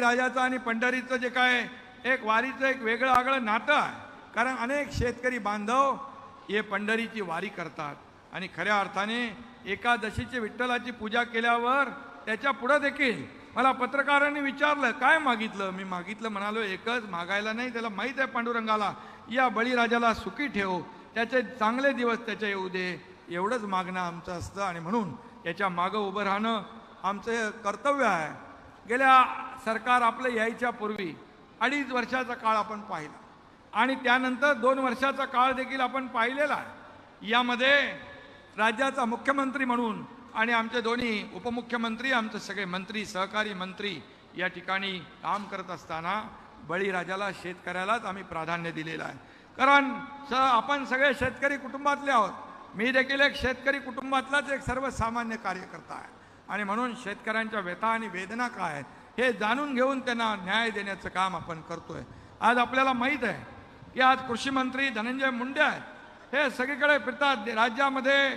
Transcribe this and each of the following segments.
राजाचं आणि पंढरीचं जे काय एक वारीचं एक वेगळं आगळं नातं आहे. कारण अनेक शेतकरी बांधव हे पंढरीची वारी करतात. आणि खऱ्या अर्थाने एकादशीची विठ्ठलाची पूजा केल्यावर त्याच्या पुढं देखील मला पत्रकारांनी विचारलं काय मागितलं? मी मागितलं म्हणालो एकच मागायला नाही त्याला माहीत आहे पांडुरंगाला. या बळीराजाला सुखी ठेव. त्याचे चांगले दिवस त्याच्या येऊ दे. एवढंच मागणं आमचं असतं. आणि म्हणून याच्या मागं उभं राहणं आमचं कर्तव्य आहे. गेल्या सरकार आपलं यायच्या पूर्वी अडीच वर्षाचा काळ आपण पाहिला. आणि त्यानंतर दोन वर्षाचा काळ देखील आपण पाहिलेला आहे. यामध्ये राज्याचा मुख्यमंत्री म्हणून आणि आमचे दोन्ही उपमुख्यमंत्री आमचे सगळे मंत्री सहकारी मंत्री या ठिकाणी काम करत असताना बळीराजाला शेतकऱ्यालाच आम्ही प्राधान्य दिलेलं आहे. कारण स आपण सगळे शेतकरी कुटुंबातले आहोत. मी देखील एक शेतकरी कुटुंबातलाच एक सर्वसामान्य कार्यकर्ता आहे. आणि म्हणून शेतकऱ्यांच्या व्यथा आणि वेदना काय आहेत हे जाणून घेऊन त्यांना न्याय देण्याचं काम आपण करतोय. आज आपल्याला माहीत आहे की आज कृषी मंत्री धनंजय मुंडे आहेत. हे सगळीकडे फिरतात. राज्यामध्ये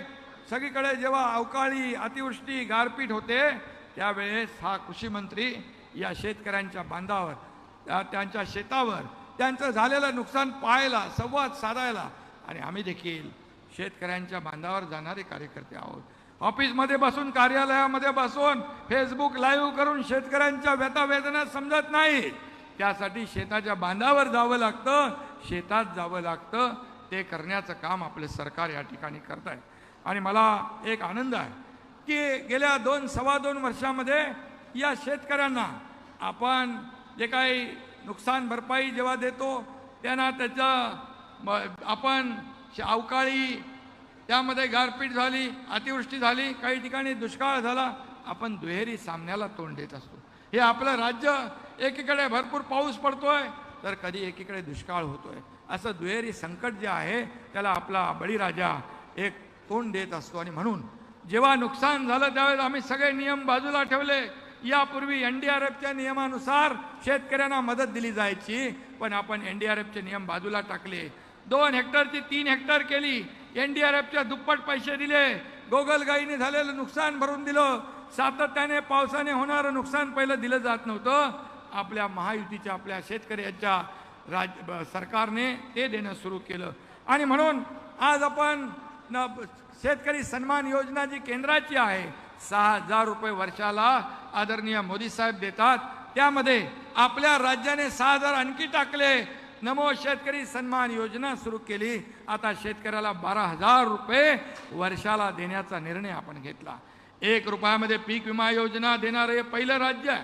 सगळीकडे जेव्हा अवकाळी अतिवृष्टी गारपीट होते त्यावेळेस हा कृषी मंत्री या शेतकऱ्यांच्या बांधावर त्यांच्या शेतावर त्यांचं झालेलं नुकसान पाहायला संवाद साधायला आणि आम्ही देखील शेतकऱ्यांच्या बांधावर जाणारे कार्यकर्ते आहोत. ऑफिसमध्ये बसून कार्यालयामध्ये बसून फेसबुक लाईव्ह करून शेतकऱ्यांच्या व्यथा वेदना समजत नाही. त्यासाठी शेताच्या बांधावर जावं लागतं शेतात जावं लागतं. ते करण्याचं काम आपलं सरकार या ठिकाणी करत आहे आणि मला एक आनंद आहे की गेल्या दोन सव्वा दोन वर्षामध्ये या शेतकऱ्यांना आपण जे काही नुकसान भरपाई जेव्हा देतो त्यांना त्याचं आपण अवकाळी त्यामध्ये गारपीट झाली अतिवृष्टी झाली काही ठिकाणी दुष्काळ झाला आपण दुहेरी सामन्याला तोंड देत असतो. हे आपलं राज्य एकीकडे भरपूर पाऊस पडतोय तर कधी एकीकडे दुष्काळ होतोय. असं दुहेरी संकट जे आहे त्याला आपला बळीराजा एक तोंड देत असतो. आणि म्हणून जेव्हा नुकसान झालं त्यावेळेस आम्ही सगळे नियम बाजूला ठेवले. यापूर्वी एन डी आर एफच्या नियमानुसार शेतकऱ्यांना मदत दिली जायची पण आपण एन डी आर एफचे नियम बाजूला टाकले. दोन हेक्टरची तीन हेक्टर केली एन डी आर एफच्या दुप्पट पैसे दिले. गोगलगाईने झालेलं नुकसान भरून दिलं. सातत्याने पावसाने होणारं नुकसान पहिलं दिलं जात नव्हतं. आपल्या महायुतीच्या आपल्या शेतकऱ्याच्या राज सरकारने ते देणं सुरू केलं. आणि म्हणून आज आपण न शेतकरी सन्मान योजना जी केंद्राची आहे सहा हजार रुपये वर्षाला आदरणीय मोदी साहेब देतात. त्यामध्ये आपल्या राज्याने सहा हजार आणखी टाकले. नमो शेतकरी सन्मान योजना सुरू केली. आता शेतकऱ्याला बारा हज़ार रुपये वर्षाला देण्याचा निर्णय आपण घेतला. एक पीक विमा योजना देणारं हे पहिलं राज्य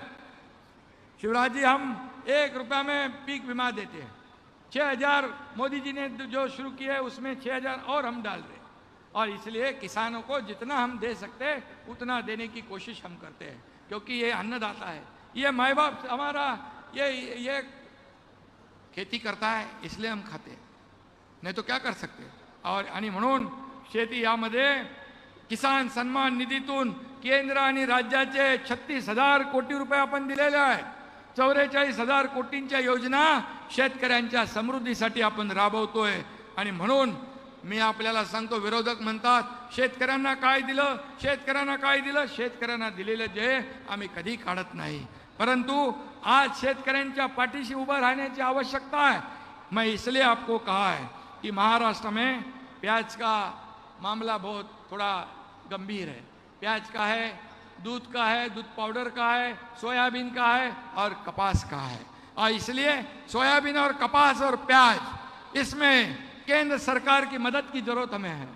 शिवराज जी हम एक रुपया में पीक बीमा देते. हैं छः हज़ार मोदी जी ने जो शुरू किया है, उसमें छः हज़ार और हम डाल रहे और इसलिए किसानों को जितना हम दे सकते हैं, उतना देने की कोशिश हम करते हैं, क्योंकि ये अन्नदाता है. ये माए बाप हमारा ये ये खेती करता है इसलिए हम खाते हैं। नाही तो क्या कर सकते? और आणि म्हणून शेती यामध्ये किसान सन्मान निधीतून केंद्र आणि राज्याचे छत्तीस हजार कोटी रुपये आपण दिलेले आहे चौवेचाळीस हजार कोटींच्या योजना शेतकऱ्यांच्या समृद्धीसाठी आपण राबवतोय. आणि म्हणून मी आपल्याला सांगतो विरोधक म्हणतात शेतकऱ्यांना काय दिलं? शेतकऱ्यांना काय दिलं? शेतकऱ्यांना दिलेलं जे आम्ही कधी काढत नाही. परंतु आज शेतकऱ्यांच्या पाठीशी उभं राहण्याची आवश्यकता है मैं इसलिए आपको कहा है कि महाराष्ट्र में प्याज का मामला बहुत थोड़ा गंभीर है। प्याज का है, दूध का है, दूध पाउडर का है, सोयाबीन का है और कपास का है। और इसलिए सोयाबीन और कपास और प्याज, इसमें केंद्र सरकार की मदद की ज़रूरत हमें है।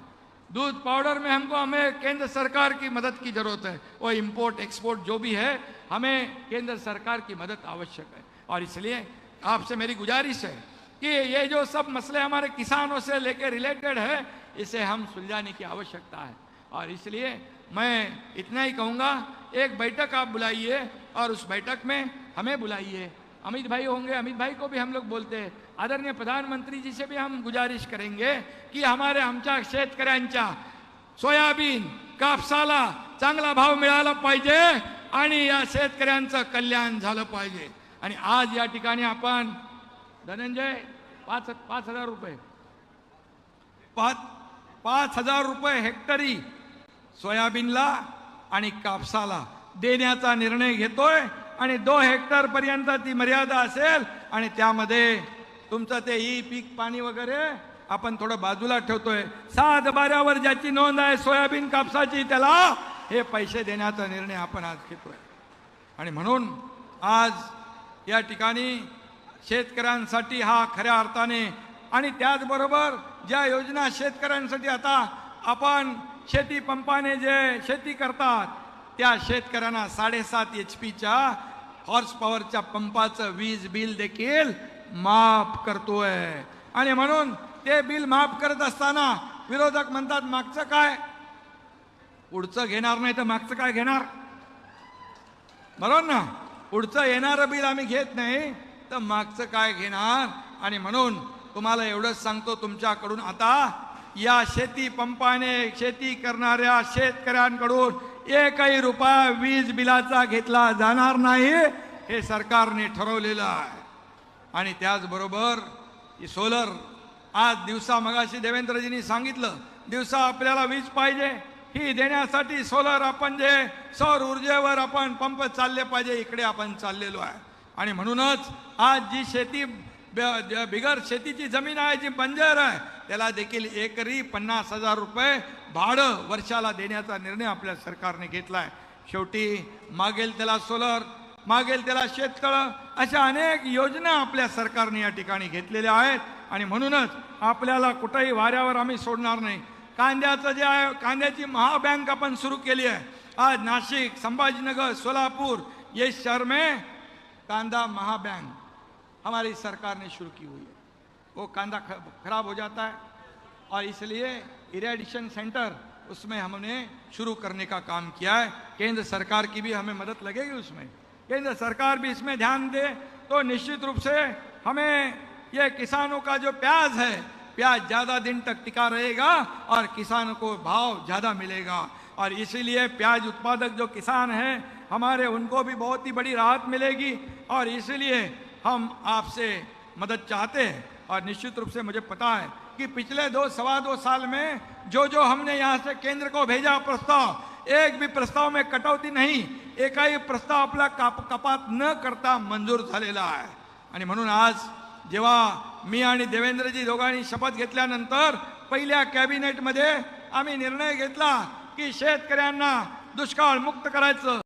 दूध पाउडर में हमको, हमें केंद्र सरकार की मदद की ज़रूरत है। वो इंपोर्ट एक्सपोर्ट जो भी है, हमें केंद्र सरकार की मदद आवश्यक है। और इसलिए आपसे मेरी गुजारिश है कि ये जो सब मसले हमारे किसानों से लेकर रिलेटेड है, इसे हम सुलझाने की आवश्यकता है। और इसलिए मैं इतना ही कहूँगा, एक बैठक आप बुलाइए और उस बैठक में हमें बुलाइए। अमित भाई होंगे अमित भाई को भी हम लोग बोलते हैं। आदरणीय प्रधानमंत्री जी से भी हम गुजारिश करेंगे की हमारे आमच्या शेतकऱ्यांच्या सोयाबीन कापसाला चांगला भाव मिळाला पाहिजे आणि या शेतकऱ्यांचं कल्याण झालं पाहिजे. आणि आज या ठिकाणी आपण धनंजय पाच पाच हजार रुपये. पाच पाच हजार रुपये हेक्टरी सोयाबीनला आणि कापसाला देण्याचा निर्णय घेतोय. आणि दोन हेक्टर पर्यंत ती मर्यादा असेल आणि त्यामध्ये तुमचं ते ई पीक पाणी वगैरे आपण थोडं बाजूला ठेवतोय. सात बाऱ्यावर ज्याची नोंद आहे सोयाबीन कापसाची त्याला हे पैसे देण्याचा निर्णय आपण आज घेतोय. आणि म्हणून आज या ठिकाणी शेतकऱ्यांसाठी हा खऱ्या अर्थाने आणि त्याचबरोबर ज्या योजना शेतकऱ्यांसाठी आता आपण शेती पंपाने जे शेती करतात त्या शेतकऱ्यांना साडेसात एच पीच्या हॉर्स पॉवरच्या पंपाचं वीज बिल देखील माफ करतोय. आणि म्हणून ते बिल माफ करत असताना विरोधक म्हणतात मागचं काय? पुढचं घेणार नाही तर मागचं काय घेणार? बरोबर ना पुढचं येणारं बिल आम्ही घेत नाही तर मागचं काय घेणार? आणि म्हणून तुम्हाला एवढंच सांगतो तुमच्याकडून आता या शेती पंपाने शेती करणाऱ्या शेतकऱ्यांकडून एकही रुपया वीज बिलाचा घेतला जाणार नाही हे सरकारने ठरवलेलं आहे. आणि त्याचबरोबर ही सोलर आज दिवसा मगाशी देवेंद्रजींनी सांगितलं दिवसा आपल्याला वीज पाहिजे ही देण्यासाठी सोलर आपण जे सौर ऊर्जेवर आपण पंप चालले पाहिजे इकडे आपण चाललेलो आहे. आणि म्हणूनच आज जी शेती बिगर शेतीची जमीन आहे जी बंजर आहे त्याला देखील एकरी पन्नास हजार रुपये भाडं वर्षाला देण्याचा निर्णय आपल्या सरकारने घेतला आहे शेवटी मागेल त्याला सोलर मागेल त्याला शेततळं अशा अनेक योजना आपल्या सरकारने या ठिकाणी घेतलेल्या आहेत. आणि म्हणूनच आपल्याला कुठंही वाऱ्यावर आम्ही सोडणार नाही. कांद्याचं जे आहे कांद्याची महाबँक आपण सुरू केली आहे. आज नाशिक संभाजीनगर सोलापूर ये शहर में कांदा महाबँक. हमारी सरकार ने शुरू की हुई है। वो कांदा खराब हो जाता है और इसलिए इरेडिशन सेंटर उसमें हमने शुरू करने का काम किया है। केंद्र सरकार की भी हमें मदद लगेगी उसमें। केंद्र सरकार भी इसमें ध्यान दे तो निश्चित रूप से हमें ये किसानों का जो प्याज है, प्याज ज़्यादा दिन तक टिका रहेगा और किसानों को भाव ज़्यादा मिलेगा। और इसीलिए प्याज उत्पादक जो किसान हैं, हमारे उनको भी बहुत ही बड़ी राहत मिलेगी। और इसीलिए हम आपसे मदद चाहते हैं और निश्चित रूप से मुझे पता है कि पिछले दो सवा दो साल में जो जो हमने यहाँ से केंद्र को भेजा प्रस्ताव एक भी प्रस्ताव में कटौती नाही एकाही प्रस्ताव आपला काप कपात न करता मंजूर झालेला आहे आणि म्हणून आज जेव्हा मी आणि देवेंद्रजी दोघांनी शपथ घेतल्यानंतर पहिल्या कॅबिनेटमध्ये आम्ही निर्णय घेतला की शेतकऱ्यांना दुष्काळ मुक्त करायचं.